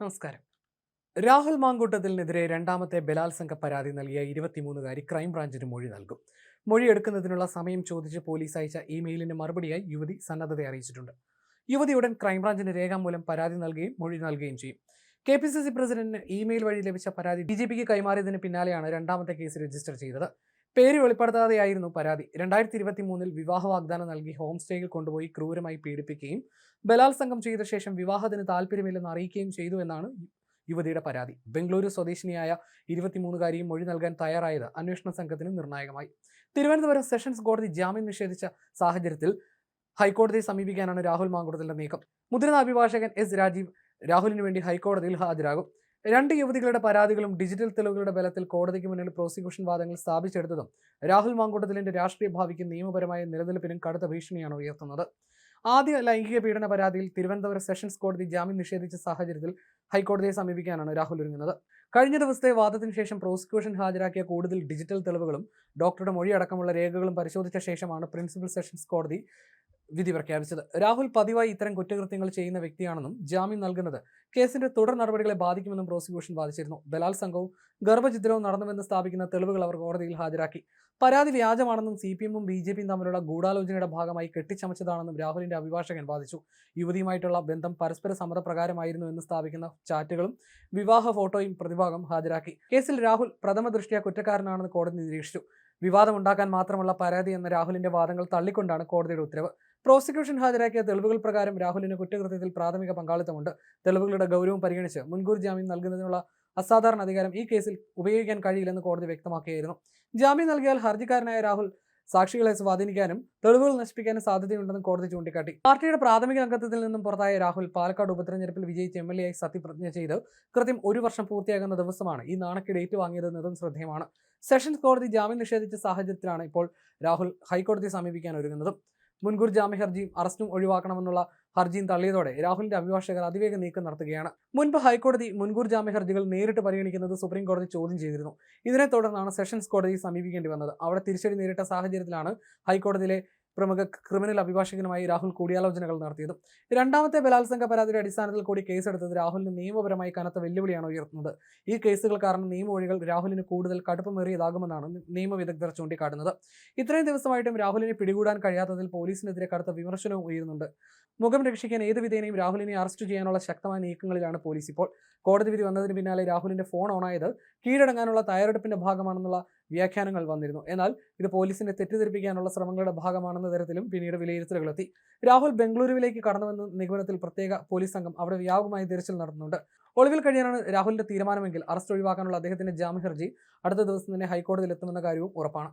നമസ്കാരം. രാഹുൽ മാങ്കൂട്ടത്തിനെതിരെ രണ്ടാമത്തെ ബലാത്സംഗ പരാതി നൽകിയ ഇരുപത്തിമൂന്നുകാരി ക്രൈംബ്രാഞ്ചിന് മൊഴി നൽകും. മൊഴി എടുക്കുന്നതിനുള്ള സമയം ചോദിച്ച് പോലീസ് അയച്ച ഇമെയിലിന് മറുപടിയായി യുവതി സന്നദ്ധത അറിയിച്ചിട്ടുണ്ട്. യുവതി ഉടൻ ക്രൈംബ്രാഞ്ചിന് രേഖാമൂലം പരാതി നൽകുകയും മൊഴി നൽകുകയും ചെയ്യും. കെ പി സി സി പ്രസിഡന്റിന് ഇമെയിൽ വഴി ലഭിച്ച പരാതി ഡി ജി പിക്ക് കൈമാറിയതിന് പിന്നാലെയാണ് രണ്ടാമത്തെ കേസ് രജിസ്റ്റർ ചെയ്തത്. പേര് വെളിപ്പെടുത്താതെയായിരുന്നു പരാതി. രണ്ടായിരത്തി ഇരുപത്തി മൂന്നിൽ വിവാഹ വാഗ്ദാനം നൽകി ഹോം സ്റ്റേയിൽ കൊണ്ടുപോയി ക്രൂരമായി പീഡിപ്പിക്കുകയും ബലാത്സംഗം ചെയ്ത ശേഷം വിവാഹത്തിന് താല്പര്യമില്ലെന്ന് അറിയിക്കുകയും ചെയ്തു എന്നാണ് യുവതിയുടെ പരാതി. ബംഗളൂരു സ്വദേശിനിയായ ഇരുപത്തിമൂന്നുകാരിയും മൊഴി നൽകാൻ തയ്യാറായത് അന്വേഷണ സംഘത്തിന് നിർണായകമായി. തിരുവനന്തപുരം സെഷൻസ് കോടതി ജാമ്യം നിഷേധിച്ച സാഹചര്യത്തിൽ ഹൈക്കോടതിയെ സമീപിക്കാനാണ് രാഹുൽ മാങ്കുടത്തിന്റെ നീക്കം. മുതിർന്ന അഭിഭാഷകൻ എസ് രാജീവ് രാഹുലിന് വേണ്ടി ഹൈക്കോടതിയിൽ ഹാജരാകും. രണ്ട് യുവതികളുടെ പരാതികളും ഡിജിറ്റൽ തെളിവുകളുടെ ബലത്തിൽ കോടതിക്ക് മുന്നിൽ പ്രോസിക്യൂഷൻ വാദങ്ങൾ സ്ഥാപിച്ചെടുത്തതും രാഹുൽ മാങ്കൂട്ടത്തിലിന്റെ രാഷ്ട്രീയ ഭാവിക്കും നിയമപരമായ നിലനിൽപ്പിനും കടുത്ത ഭീഷണിയാണ് ഉയർത്തുന്നത്. ആദ്യ ലൈംഗിക പീഡന പരാതിയിൽ തിരുവനന്തപുരം സെഷൻസ് കോടതി ജാമ്യം നിഷേധിച്ച സാഹചര്യത്തിൽ ഹൈക്കോടതിയെ സമീപിക്കാനാണ് രാഹുൽ ഒരുങ്ങുന്നത്. കഴിഞ്ഞ ദിവസത്തെ വാദത്തിന് ശേഷം പ്രോസിക്യൂഷൻ ഹാജരാക്കിയ കൂടുതൽ ഡിജിറ്റൽ തെളിവുകളും ഡോക്ടറുടെ മൊഴി അടക്കമുള്ള രേഖകളും പരിശോധിച്ച ശേഷമാണ് പ്രിൻസിപ്പൽ സെഷൻസ് കോടതി വിധി പ്രഖ്യാപിച്ചത്. രാഹുൽ പതിവായി ഇത്തരം കുറ്റകൃത്യങ്ങൾ ചെയ്യുന്ന വ്യക്തിയാണെന്നും ജാമ്യം നൽകുന്നത് കേസിന്റെ തുടർ നടപടികളെ ബാധിക്കുമെന്നും പ്രോസിക്യൂഷൻ വാദിച്ചിരുന്നു. ബലാത്സംഗവും ഗർഭചിത്രവും നടന്നുവെന്ന് സ്ഥാപിക്കുന്ന തെളിവുകൾ അവർ കോടതിയിൽ ഹാജരാക്കി. പരാതി വ്യാജമാണെന്നും സി പി എമ്മും ബി ജെ പിയും തമ്മിലുള്ള ഗൂഢാലോചനയുടെ ഭാഗമായി കെട്ടിച്ചമച്ചതാണെന്നും രാഹുലിന്റെ അഭിഭാഷകൻ വാദിച്ചു. യുവതിയുമായിട്ടുള്ള ബന്ധം പരസ്പര സമ്മതപ്രകാരമായിരുന്നു എന്ന് സ്ഥാപിക്കുന്ന ചാറ്റുകളും വിവാഹ ഫോട്ടോയും പ്രതിഭാഗം ഹാജരാക്കി. കേസിൽ രാഹുൽ പ്രഥമ ദൃഷ്ടിയ കുറ്റക്കാരനാണെന്ന് കോടതി നിരീക്ഷിച്ചു. വിവാദമുണ്ടാക്കാൻ മാത്രമുള്ള പരാതി എന്ന രാഹുലിന്റെ വാദങ്ങൾ തള്ളിക്കൊണ്ടാണ് കോടതിയുടെ ഉത്തരവ്. പ്രോസിക്യൂഷൻ ഹാജരാക്കിയ തെളിവുകൾ പ്രകാരം രാഹുലിന് കുറ്റകൃത്യത്തിൽ പ്രാഥമിക പങ്കാളിത്തമുണ്ട്. തെളിവുകളുടെ ഗൗരവം പരിഗണിച്ച് മുൻകൂർ ജാമ്യം നൽകുന്നതിനുള്ള അസാധാരണ അധികാരം ഈ കേസിൽ ഉപയോഗിക്കാൻ കഴിയില്ലെന്ന് കോടതി വ്യക്തമാക്കിയായിരുന്നു ജാമ്യം നൽകിയാൽ ഹർജിക്കാരനായ രാഹുൽ സാക്ഷികളെ സ്വാധീനിക്കാനും തെളിവുകൾ നശിപ്പിക്കാനും സാധ്യതയുണ്ടെന്ന് കോടതി ചൂണ്ടിക്കാട്ടി. പാർട്ടിയുടെ പ്രാഥമിക അംഗത്വത്തിൽ നിന്നും പുറത്തായ രാഹുൽ പാലക്കാട് ഉപതെരഞ്ഞെടുപ്പിൽ വിജയിച്ച് എം എൽ എ ആയി സത്യപ്രതിജ്ഞ ചെയ്ത് കൃത്യം ഒരു വർഷം പൂർത്തിയാകുന്ന ദിവസമാണ് ഈ നാണക്കേട് ഏറ്റുവാങ്ങിയതെന്നതും ശ്രദ്ധേയമാണ്. സെഷൻസ് കോടതി ജാമ്യം നിഷേധിച്ച സാഹചര്യത്തിലാണ് ഇപ്പോൾ രാഹുൽ ഹൈക്കോടതിയെ സമീപിക്കാൻ ഒരുങ്ങുന്നത്. മുൻകൂർ ജാമ്യ ഹർജിയും അറസ്റ്റും ഒഴിവാക്കണമെന്നുള്ള ഹർജിയും തള്ളിയതോടെ രാഹുലിന്റെ അഭിഭാഷകർ അതിവേഗ നീക്കം നടത്തുകയാണ്. മുൻപ് ഹൈക്കോടതി മുൻകൂർ ജാമ്യ ഹർജികൾ നേരിട്ട് പരിഗണിക്കുന്നത് സുപ്രീം കോടതി ചോദ്യം ചെയ്തിരുന്നു. ഇതിനെ തുടർന്നാണ് സെഷൻസ് കോടതി സമീപിക്കേണ്ടി വന്നത്. അവിടെ തിരിച്ചടി നേരിട്ട സാഹചര്യത്തിലാണ് ഹൈക്കോടതിയിലെ പ്രമുഖ ക്രിമിനൽ അഭിഭാഷകനുമായി രാഹുൽ കൂടിയാലോചനകൾ നടത്തിയതും. രണ്ടാമത്തെ ബലാത്സംഗ പരാതിയുടെ അടിസ്ഥാനത്തിൽ കൂടി കേസെടുത്തത് രാഹുലിന് നിയമപരമായി കനത്ത വെല്ലുവിളിയാണ് ഉയർത്തുന്നത്. ഈ കേസുകൾ കാരണം നിയമവഴികൾ രാഹുലിന് കൂടുതൽ കടുപ്പമേറിയതാകുമെന്നാണ് നിയമ വിദഗ്ധർ ചൂണ്ടിക്കാട്ടുന്നത്. ഇത്രയും ദിവസമായിട്ടും രാഹുലിനെ പിടികൂടാൻ കഴിയാത്തതിൽ പോലീസിനെതിരെ കടുത്ത വിമർശനവും ഉയരുന്നുണ്ട്. മുഖം രക്ഷിക്കാൻ ഏത് വിധേനയും രാഹുലിനെ അറസ്റ്റ് ചെയ്യാനുള്ള ശക്തമായ നീക്കങ്ങളിലാണ് പോലീസ് ഇപ്പോൾ കോടതി വിധി വന്നതിന് പിന്നാലെ രാഹുലിന്റെ ഫോൺ ഓണായത് കീഴടങ്ങാനുള്ള തയ്യാറെടുപ്പിന്റെ ഭാഗമാണെന്നുള്ള വ്യാഖ്യാനങ്ങൾ വന്നിരുന്നു. എന്നാൽ ഇത് പോലീസിനെ തെറ്റിദ്ധരിപ്പിക്കാനുള്ള ശ്രമങ്ങളുടെ ഭാഗമാണെന്ന തരത്തിലും പിന്നീട് വിലയിരുത്തലുകളെത്തി രാഹുൽ ബംഗളൂരുവിലേക്ക് കടന്നുവെന്ന നിഗമനത്തിൽ പ്രത്യേക പോലീസ് സംഘം അവിടെ വ്യാപകമായി തിരച്ചിൽ നടത്തുന്നുണ്ട്. ഒളിവിൽ കഴിയാനാണ് രാഹുലിന്റെ തീരുമാനമെങ്കിൽ അറസ്റ്റ് ഒഴിവാക്കാനുള്ള അദ്ദേഹത്തിന്റെ ജാമ്യ ഹർജി അടുത്ത ദിവസം തന്നെ ഹൈക്കോടതിയിൽ എത്തുമെന്ന കാര്യവും ഉറപ്പാണ്.